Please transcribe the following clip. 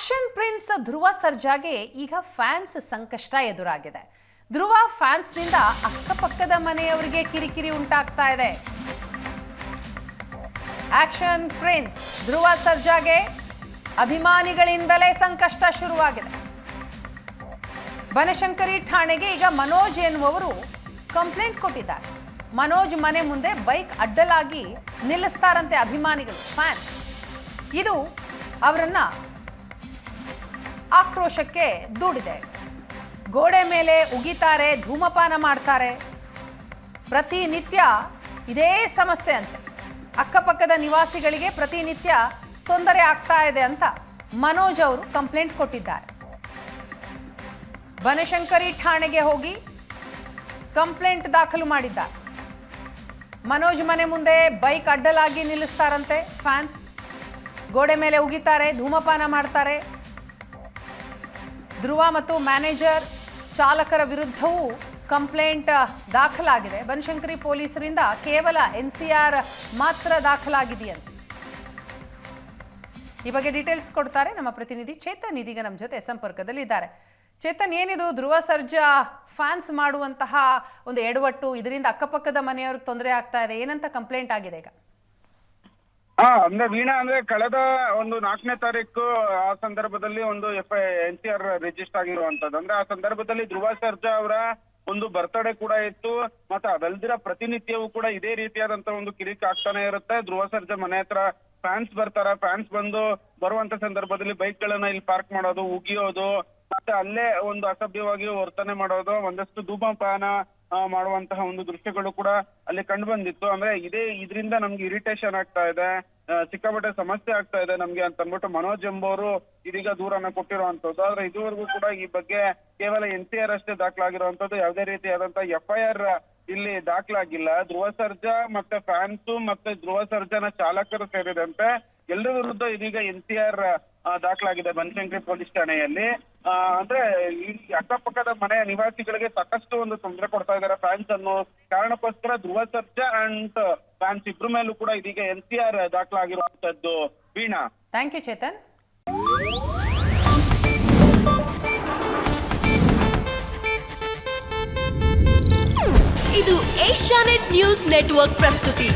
Action prince Dhruva ಸರ್ಜಾಗೆ ಈಗ fans ಸಂಕಷ್ಟ ಎದುರಾಗಿದೆ. ಧ್ರುವ ಫ್ಯಾನ್ಸ್ನಿಂದ ಅಕ್ಕಪಕ್ಕದ ಮನೆಯವರಿಗೆ ಕಿರಿಕಿರಿ ಉಂಟಾಗ್ತಾ ಇದೆ. ಆಕ್ಷನ್ ಪ್ರಿನ್ಸ್ ಧ್ರುವ ಸರ್ಜಾಗೆ ಅಭಿಮಾನಿಗಳಿಂದಲೇ ಸಂಕಷ್ಟ ಶುರುವಾಗಿದೆ. ಬನಶಂಕರಿ ಠಾಣೆಗೆ ಈಗ ಮನೋಜ್ ಎನ್ನುವವರು ಕಂಪ್ಲೇಂಟ್ ಕೊಟ್ಟಿದ್ದಾರೆ. ಮನೋಜ್ ಮನೆ ಮುಂದೆ ಬೈಕ್ ಅಡ್ಡಲಾಗಿ ನಿಲ್ಲಿಸ್ತಾರಂತೆ ಅಭಿಮಾನಿಗಳು, ಫ್ಯಾನ್ಸ್. ಇದು ಅವರನ್ನ ಆಕ್ರೋಶಕ್ಕೆ ದೂಡಿದೆ. ಗೋಡೆ ಮೇಲೆ ಉಗಿತಾರೆ, ಧೂಮಪಾನ ಮಾಡ್ತಾರೆ. ಪ್ರತಿನಿತ್ಯ ಇದೇ ಸಮಸ್ಯೆ ಅಂತೆ. ಅಕ್ಕಪಕ್ಕದ ನಿವಾಸಿಗಳಿಗೆ ಪ್ರತಿನಿತ್ಯ ತೊಂದರೆ ಆಗ್ತಾ ಇದೆ ಅಂತ ಮನೋಜ್ ಅವರು ಕಂಪ್ಲೇಂಟ್ ಕೊಟ್ಟಿದ್ದಾರೆ. ಬನಶಂಕರಿ ಠಾಣೆಗೆ ಹೋಗಿ ಕಂಪ್ಲೇಂಟ್ ದಾಖಲು ಮಾಡಿದ್ದಾರೆ. ಮನೋಜ್ ಮನೆ ಮುಂದೆ ಬೈಕ್ ಅಡ್ಡಲಾಗಿ ನಿಲ್ಲಿಸ್ತಾರಂತೆ ಫ್ಯಾನ್ಸ್. ಗೋಡೆ ಮೇಲೆ ಉಗಿತಾರೆ, ಧೂಮಪಾನ ಮಾಡ್ತಾರೆ. ಧ್ರುವ ಮತ್ತು ಮ್ಯಾನೇಜರ್ ಚಾಲಕರ ವಿರುದ್ಧವೂ ಕಂಪ್ಲೇಂಟ್ ದಾಖಲಾಗಿದೆ. ಬನಶಂಕರಿ ಪೊಲೀಸರಿಂದ ಕೇವಲ ಎನ್ ಸಿ ಆರ್ ಮಾತ್ರ ದಾಖಲಾಗಿದೆಯಂತೆ. ಈ ಬಗ್ಗೆ ಡೀಟೇಲ್ಸ್ ಕೊಡ್ತಾರೆ ನಮ್ಮ ಪ್ರತಿನಿಧಿ ಚೇತನ್ ಇದೀಗ ನಮ್ಮ ಜೊತೆ ಸಂಪರ್ಕದಲ್ಲಿದ್ದಾರೆ. ಚೇತನ್, ಏನಿದು? ಧ್ರುವ ಸರ್ಜಾ ಫ್ಯಾನ್ಸ್ ಮಾಡುವಂತಹ ಒಂದು ಎಡವಟ್ಟು, ಇದರಿಂದ ಅಕ್ಕಪಕ್ಕದ ಮನೆಯವ್ರಿಗೆ ತೊಂದರೆ ಆಗ್ತಾ ಇದೆ. ಏನಂತ ಕಂಪ್ಲೇಂಟ್ ಆಗಿದೆ ಈಗ? ಹಾ ಅಂದ್ರೆ ವೀಣಾ, ಅಂದ್ರೆ ಕಳೆದ ಒಂದು ನಾಲ್ಕನೇ ತಾರೀಕು ಆ ಸಂದರ್ಭದಲ್ಲಿ ಒಂದು F I N C R register ಆಗಿರುವಂತದ್ದು. ಅಂದ್ರೆ ಆ ಸಂದರ್ಭದಲ್ಲಿ ಧ್ರುವ ಸರ್ಜಾ ಅವರ ಒಂದು ಬರ್ತಡೇ ಕೂಡ ಇತ್ತು. ಮತ್ತೆ ಅದಲ್ದಿರ ಪ್ರತಿನಿತ್ಯವೂ ಕೂಡ ಇದೇ ರೀತಿಯಾದಂತ ಒಂದು ಕಿರಿಕ್ ಆಗ್ತಾನೆ ಇರುತ್ತೆ. ಧ್ರುವ ಸರ್ಜಾ ಮನೆ ಹತ್ರ ಫ್ಯಾನ್ಸ್ ಬರ್ತಾರ. ಫ್ಯಾನ್ಸ್ ಬಂದು ಬರುವಂತ ಸಂದರ್ಭದಲ್ಲಿ ಬೈಕ್ ಗಳನ್ನ ಇಲ್ಲಿ ಪಾರ್ಕ್ ಮಾಡೋದು, ಉಗಿಯೋದು, ಮತ್ತೆ ಅಲ್ಲೇ ಒಂದು ಅಸಭ್ಯವಾಗಿ ವರ್ತನೆ ಮಾಡೋದು, ಒಂದಷ್ಟು ಧೂಮಪಾನ ಮಾಡುವಂತಹ ಒಂದು ದೃಶ್ಯಗಳು ಕೂಡ ಅಲ್ಲಿ ಕಂಡು ಬಂದಿತ್ತು. ಅಂದ್ರೆ ಇದೇ ಇದರಿಂದ ನಮ್ಗೆ ಇರಿಟೇಷನ್ ಆಗ್ತಾ ಇದೆ. ಸಿಕ್ಕಾಪಟ್ಟೆ ಸಮಸ್ಯೆ ಆಗ್ತಾ ಇದೆ ನಮ್ಗೆ ಅಂತ ಅಂದ್ಬಿಟ್ಟು ಮನೋಜ್ ಎಂಬವರು ಇದೀಗ ದೂರನ್ನ ಕೊಟ್ಟಿರುವಂತದ್ದು ಆದ್ರೆ ಇದುವರೆಗೂ ಕೂಡ ಈ ಬಗ್ಗೆ ಕೇವಲ ಎನ್ ಸಿ ಆರ್ ಅಷ್ಟೇ ದಾಖಲಾಗಿರುವಂತದ್ದು ಯಾವುದೇ ರೀತಿಯಾದಂತಹ ಎಫ್ ಐ ಆರ್ ಇಲ್ಲಿ ದಾಖಲಾಗಿಲ್ಲ. ಧ್ರುವ ಸರ್ಜಾ ಮತ್ತೆ ಫ್ಯಾನ್ಸ್ ಮತ್ತೆ ಧ್ರುವ ಸರ್ಜಾನ ಚಾಲಕರು ಸೇರಿದಂತೆ ಎಲ್ಲರ ವಿರುದ್ಧ ಇದೀಗ ಎನ್ ಸಿ ಆರ್ ದಾಖಲಾಗಿದೆ ಬನಶಂಕರಿ ಪೊಲೀಸ್ ಠಾಣೆಯಲ್ಲಿ. ಅಂದ್ರೆ ಈ ಅಕ್ಕಪಕ್ಕದ ಮನೆಯ ನಿವಾಸಿಗಳಿಗೆ ಸಾಕಷ್ಟು ಒಂದು ತೊಂದರೆ ಕೊಡ್ತಾ ಇದ್ದಾರೆ ಫ್ಯಾನ್ಸ್ ಅನ್ನೋ ಕಾರಣಕ್ಕೋಸ್ಕರ ಧ್ರುವ ಸರ್ಜಾ ಅಂಡ್ ಫ್ಯಾನ್ಸ್ ಇಬ್ರು ಮೇಲೂ ಕೂಡ ಇದೀಗ ಎನ್ ಸಿ ಆರ್ ದಾಖಲಾಗಿರುವಂತದ್ದು ವೀಣಾ. ಥ್ಯಾಂಕ್ ಯು ಚೇತನ್ ಇದು ಏಷ್ಯಾನೆಟ್ ನ್ಯೂಸ್ ನೆಟ್ವರ್ಕ್ ಪ್ರಸ್ತುತಿ.